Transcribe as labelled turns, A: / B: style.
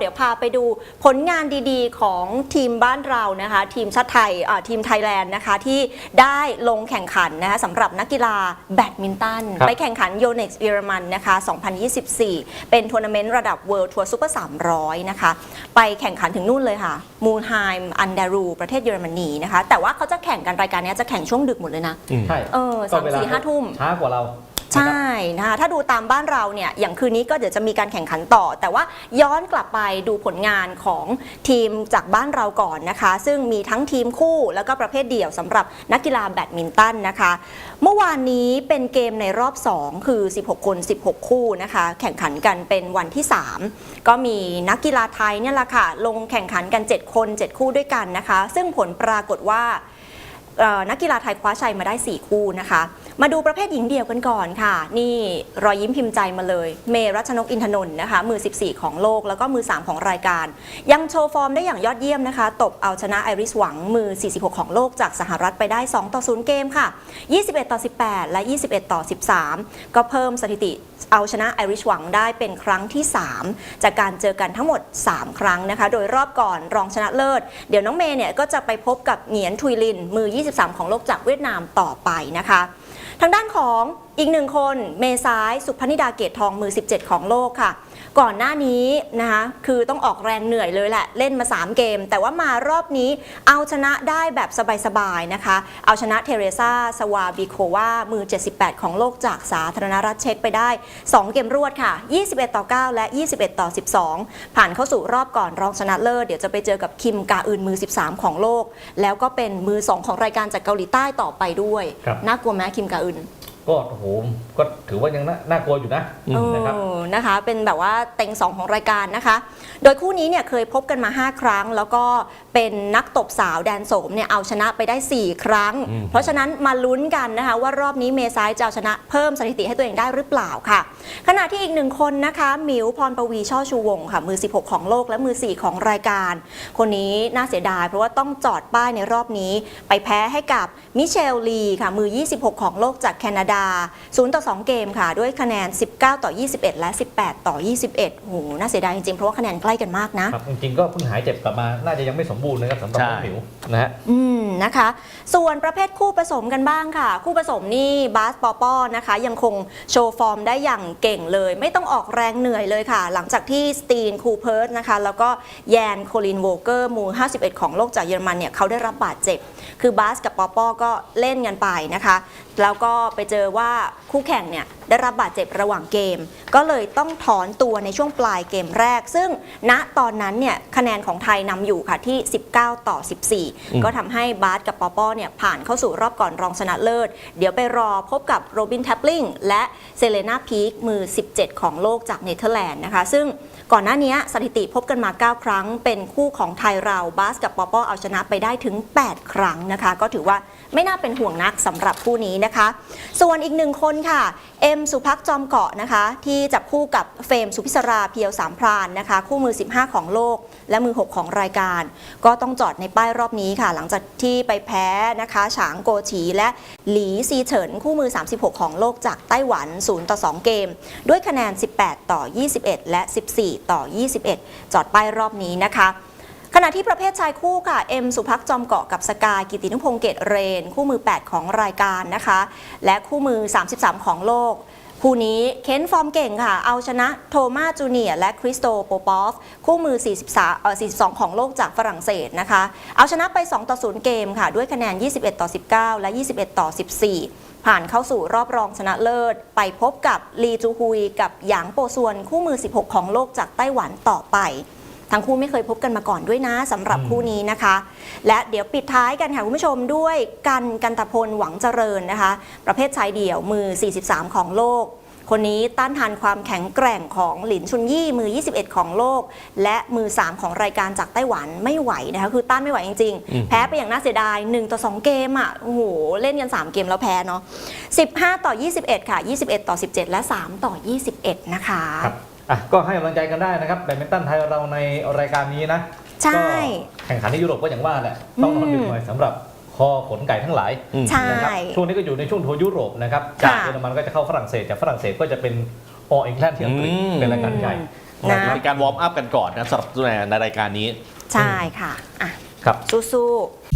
A: เดี๋ยวพาไปดูผลงานดีๆ ของทีมบ้านเรานะคะ ทีมชาติไทยอ่าทีมไทยแลนด์นะคะ ที่ได้ลงแข่งขันนะคะสำหรับนักกีฬาแบดมินตัน
B: ครับ
A: ไปแข่งขันโยเน็กซ์เยอรมันนะคะ 2024 เป็นทัวร์นาเมนต์ระดับ World Tour Super 300 นะคะ ไปแข่งขันถึงนู่นเลยค่ะมูนไฮม์อันดารูประเทศเยอรมนีนะคะ แต่ว่าเขาจะแข่งกันรายการนี้จะแข่งช่วงดึกหมดเลยนะ
B: ใช่
A: เออ
B: ก็
A: สาม
B: เวล
A: สี่ห้าทุ่ม
B: ช้ากว่าเรา
A: ใช่นะคะถ้าดูตามบ้านเราเนี่ยอย่างคืนนี้ก็เดี๋ยวจะมีการแข่งขันต่อ แต่ว่าย้อนกลับไปดูผลงานของทีมจากบ้านเราก่อนนะคะ ซึ่งมีทั้งทีมคู่แล้วก็ประเภทเดี่ยวสำหรับนักกีฬาแบดมินตันนะคะ เมื่อวานนี้เป็นเกมในรอบ 2 คือ 16 คน 16 คู่นะคะ แข่งขันกันเป็นวันที่ 3 ก็มีนักกีฬาไทยเนี่ยแหละค่ะลงแข่งขันกัน 7 คน 7 คู่ด้วยกันนะคะ ซึ่งผลปรากฏว่านักกีฬาไทยคว้าชัยมาได้ 4 คู่นะคะ มาดูประเภทหญิงเดี่ยวกันก่อนค่ะ นี่รอยยิ้มพิมพ์ใจมาเลย เมรัชนกอินทนนท์นะคะ มือ 14 ของโลกแล้วก็มือ 3 ของรายการ ยังโชว์ฟอร์มได้อย่างยอดเยี่ยมนะคะ ตบเอาชนะไอริสหวังมือ 46 ของโลกจากสหรัฐไปได้ 2 ต่อ 0 เกมค่ะ 21 ต่อ 18 และ 21 ต่อ 13 ก็เพิ่มสถิติเอาชนะไอริชหวังได้เป็นครั้งที่ 3 จากการเจอกันทั้งหมด 3 ครั้งนะคะ โดยรอบก่อนรองชนะเลิศ เดี๋ยวน้องเมย์เนี่ยก็จะไปพบกับเหงียนทุยลินมือ 23 ของโลกจากเวียดนามต่อไปนะคะ ทางด้านของอีกหนึ่งคนเมซ้ายสุพนิดาเกตทองมือ 17 ของโลกค่ะ ก่อนหน้านี้นะคะคือต้องออกแรงเหนื่อยเลยแหละเล่นมา 3 เกม แต่ว่ามารอบนี้เอาชนะได้แบบสบายๆนะคะ เอาชนะเทเรซาสวาบิโความือ 78 ของโลกจากสาธารณรัฐเช็กไปได้ 2 เกมรวดค่ะ 21 ต่อ 9 และ 21 ต่อ 12 ผ่านเข้าสู่รอบก่อนรองชนะเลิศเดี๋ยวจะไปเจอกับคิมกาอื่นมือ 13 ของโลก แล้วก็เป็นมือ 2 ของรายการจากเกาหลีใต้ต่อไปด้วย
B: ครับ
A: น่ากลัวไหมคิมกาอึน
B: ก็โอ้โหก็ถือว่ายังน่าน่ากลัวอยู่นะนะครับ
A: เออนะคะ เป็นแบบว่าเต็งสองของรายการนะคะ โดยคู่นี้เนี่ยเคยพบกันมา 5 ครั้ง แล้วก็เป็นนักตบสาวแดนโสมเนี่ยเอาชนะไปได้ 4 ครั้ง
B: อืม
A: เพราะฉะนั้นมาลุ้นกันนะคะ ว่ารอบนี้เมซายจะเอาชนะเพิ่มสถิติให้ตัวเองได้หรือเปล่าค่ะ ขณะที่อีกหนึ่งคนนะคะหมิวพรปวีช่อชูวงศ์ค่ะมือ 16 ของโลกและมือ 4 ของรายการ คนนี้น่าเสียดาย เพราะว่าต้องจอดป้ายในรอบนี้ ไปแพ้ให้กับมิเชลลีค่ะมือ 26 ของโลกจากแคนาดา0 ต่อ 2 เกมค่ะ ด้วยคะแนน 19 ต่อ 21 และ 18 ต่อ 21โอ้โหน่าเสียดายจริงๆ เพราะว่าคะแนนใกล้กันมากนะ
B: ครับจริงๆก็เพิ่งหายเจ็บกลับมา น่าจะยังไม่สมบูรณ์นะครับสำหรับ
C: ใช่
B: น้องหมิวนะฮะ
A: อืม นะคะ ส่วนประเภทคู่ผสมกันบ้างค่ะ คู่ผสมนี่บาสปอปอนะคะ ยังคงโชว์ฟอร์มได้อย่างเก่งเลย ไม่ต้องออกแรงเหนื่อยเลยค่ะ หลังจากที่สตีนคูเพิร์สนะคะ แล้วก็แยนโคลินโวเกอร์มู51 ของโลกจากเยอรมันเนี่ยเขาได้รับบาดเจ็บ คือบาสกับปอปอก็เล่นกันไปนะคะ แล้วก็ไปเจอว่าคู่แข่งเนี่ยได้รับบาดเจ็บระหว่างเกม ก็เลยต้องถอนตัวในช่วงปลายเกมแรก ซึ่งณตอนนั้นเนี่ยคะแนนของไทยนำอยู่ค่ะที่ 19 ต่อ 14 ก็ทำให้บาสกับปอปอเนี่ยผ่านเข้าสู่รอบก่อนรองชนะเลิศ เดี๋ยวไปรอพบกับโรบินแทปลิงและเซเลนาพีคมือ 17 ของโลกจากเนเธอร์แลนด์นะคะ ซึ่งก่อนหน้านี้สถิติพบกันมา 9 ครั้ง เป็นคู่ของไทยเราบาสกับปอปอเอาชนะไปได้ถึง 8 ครั้งนะคะ ก็ถือว่าไม่น่าเป็นห่วงนักสำหรับคู่นี้นะคะ ส่วนอีกหนึ่งคนค่ะ เอ็มสุพักจอมเกาะนะคะ ที่จับคู่กับเฟมสุพิศราเพียวสามพรานนะคะ คู่มือ 15 ของโลก และมือ 6 ของรายการ ก็ต้องจอดในป้ายรอบนี้ค่ะ หลังจากที่ไปแพ้นะคะฉางโกฉีและหลีซีเฉินคู่มือ 36 ของโลกจากไต้หวัน 0 ต่อ 2 เกม ด้วยคะแนน 18 ต่อ 21 และ 14 ต่อ 21 จอดป้ายรอบนี้นะคะขณะที่ประเภทชายคู่ค่ะ เอ็มสุพักจอมเกาะกับสกายกิตินุพงษ์เกตเรน คู่มือ 8 ของรายการนะคะ และคู่มือ 33 ของโลก คู่นี้เค้นฟอร์มเก่งค่ะ เอาชนะโทมาจูเนียและคริสโตโปปอฟ คู่มือ 43เอ่อ42 ของโลกจากฝรั่งเศสนะคะ เอาชนะไป 2 ต่อ 0 เกมค่ะ ด้วยคะแนน 21 ต่อ 19 และ 21 ต่อ 14 ผ่านเข้าสู่รอบรองชนะเลิศ ไปพบกับลีจูฮุยกับหยางโปซวน คู่มือ 16 ของโลกจากไต้หวันต่อไป ทั้งคู่ไม่เคยพบกันมาก่อนด้วยนะสำหรับ
B: อืม
A: คู่นี้นะคะ และเดี๋ยวปิดท้ายกันค่ะคุณผู้ชมด้วยกันกันตพลหวังเจริญนะคะ ประเภทชายเดี่ยวมือ 43 ของโลก คนนี้ต้านทานความแข็งแกร่งของหลินชุนยี่มือ 21 ของโลก และมือ 3 ของรายการจากไต้หวันไม่ไหวนะคะคือต้านไม่ไหวจริง
C: อืม
A: ๆแพ้ไปอย่างน่าเสียดาย1ต่อ2เกมอะโอ้โหเล่นกัน 3 เกมแล้วแพ้เนาะ15 ต่อ 21 ค่ะ 21 ต่อ 17 และ 3 ต่อ 21 นะคะ
B: ครับ อะก็ให้กำลังใจกันได้นะครับแบดมินตันไทยเราในรายการนี้นะ
A: ใช่
B: ก็แข่งขันที่ยุโรปก็อย่างว่าแหละต้องนอนดึกหน่อยสำหรับคอขนไก่ทั้งหลาย
C: อืม
A: ใช่
B: นะครับช่วงนี้ก็อยู่ในช่วงทัวร์ยุโรปนะครับ
A: ค่ะ
B: จากเยอรมันก็จะเข้าฝรั่งเศสจากฝรั่งเศสก็จะเป็นอออิงแลนด์ที่อังกฤษ
C: อืม
B: เป็นรายการใหญ่
A: นะ
C: เป็นการวอร์มอัพกันก่อนนะสำหรับในรายการนี้
A: ใช่ค่ะอะ
B: ครับ
A: สู้ๆ
D: พ